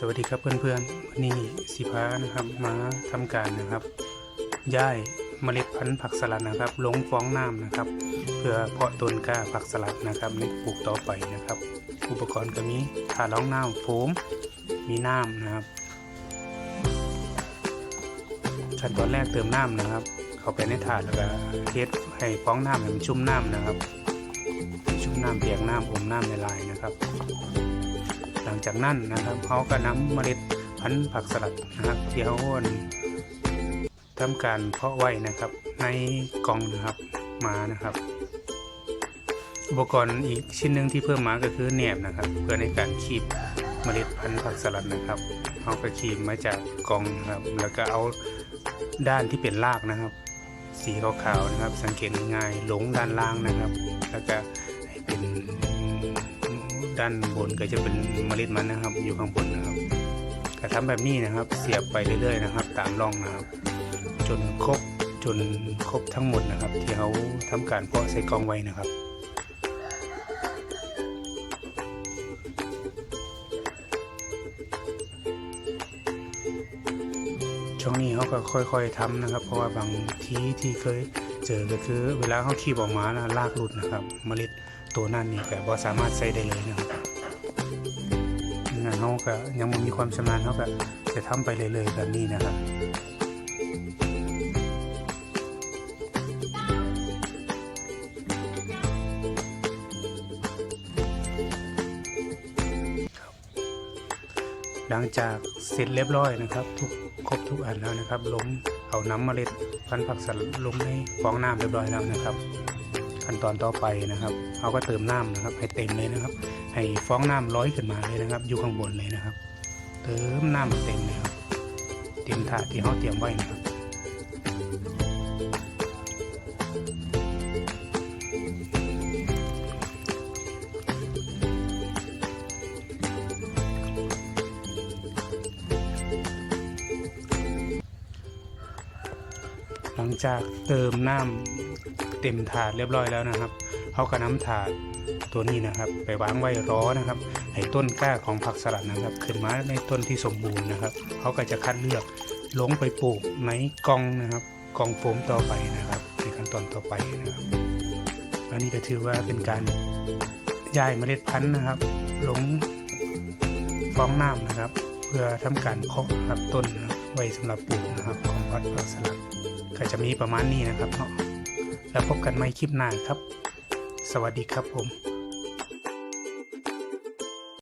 สวัสดีครับเพื่อนๆวันนี้สิพานะครับมาทำการนะครับย้ายเมล็ดพันธุ์ผักสลัดนะครับ ลงฟองน้ำนะครับ เพื่อเพาะต้นกล้าผักสลัดนะครับในปลูกต่อไปนะครับ อุปกรณ์ก็มีถาดรองน้ำโฟมมีน้ำนะครับขั้นตอนแรกเติมน้ำนะครับ เข้าไปในถาดแล้วก็เทสให้ฟองน้ำให้มันชุ่มน้ำนะครับ ชุ่มน้ำเปียกน้ำอมน้ำละลายนะครับ หลังจากนั้นนะครับเขาก็นำเมล็ดพันธุ์ผักสลัดนะครับที่เขาทำการเพาะไว้นะครับ ในกล่องนะครับมานะครับ อุปกรณ์อีกชิ้นหนึ่งที่เพิ่มมาก็คือแหนบนะครับ เพื่อในการคีบเมล็ดพันธุ์ผักสลัดนะครับเขาก็คีบมาจากกล่องนะครับ แล้วก็เอาด้านที่เป็นรากนะครับ สีขาวๆนะครับ สังเกตง่ายๆหลงด้านล่างนะครับ แล้วก็ ด้านบนก็จะเป็นเมล็ดมันนะครับ อยู่ข้างบนนะครับกระทำแบบนี้นะครับ เสียบไปเรื่อยๆนะครับ ตามร่องนะครับ จนครบจนครบทั้งหมดนะครับ ที่เขาทำการเพาะใส่กล่องไว้นะครับช่วงนี้เขาก็ค่อย ๆทำนะครับ เพราะว่าบางทีที่เคยเจอก็คือ เวลาเขาคีบออกมานะลากหลุดนะครับ เมล็ด ตัวนั้นนี่แต่ว่าสามารถใส่ได้เลยนะครับงั้นเขาก็ยังม่มีความชำนาญเขาก็จะทำไปเรื่อยๆแบบนี้นะครับหลังจากเสร็จเรียบร้อยนะครับ ทุกครบทุกอันแล้วนะครับล้มเอาน้ำเมล็ดพันธุ์ผักสลัดลงในฟองน้ำเรียบร้อยแล้วนะครับ ขั้นตอนต่อไปนะครับเราก็เติมน้ำนะครับ ให้เต็มเลยนะครับ ให้ฟองน้ำร้อยขึ้นมาเลยนะครับ อยู่ข้างบนเลยนะครับ เติมน้ำเต็มเลยครับเตรียมถาดที่เขาเตรียมไว้นะครับ หลังจากเติมน้ำเต็มถาดเรียบร้อยแล้วนะครับเขาก็น้ำถาดตัวนี้นะครับ ไปวางไว้ร้อนะครับให้ต้นกล้าของผักสลัดนะครับ ขึ้นมาในต้นที่สมบูรณ์นะครับเขาก็จะคัดเลือกลงไปปลูกในกองนะครับกองโฟมต่อไปนะครับในขั้นตอนต่อไปนะครับอันนี้ก็ถือว่าเป็นการย้ายเมล็ดพันธุ์นะครับ ลงฟองน้ำนะครับ เพื่อทำการเพาะครับต้นนะครับ ไว้สำหรับปลูกนะครับของผักสลักก็จะมีประมาณนี้นะครับเนาะแล้วพบกันใหม่คลิปหน้าครับ สวัสดีครับผม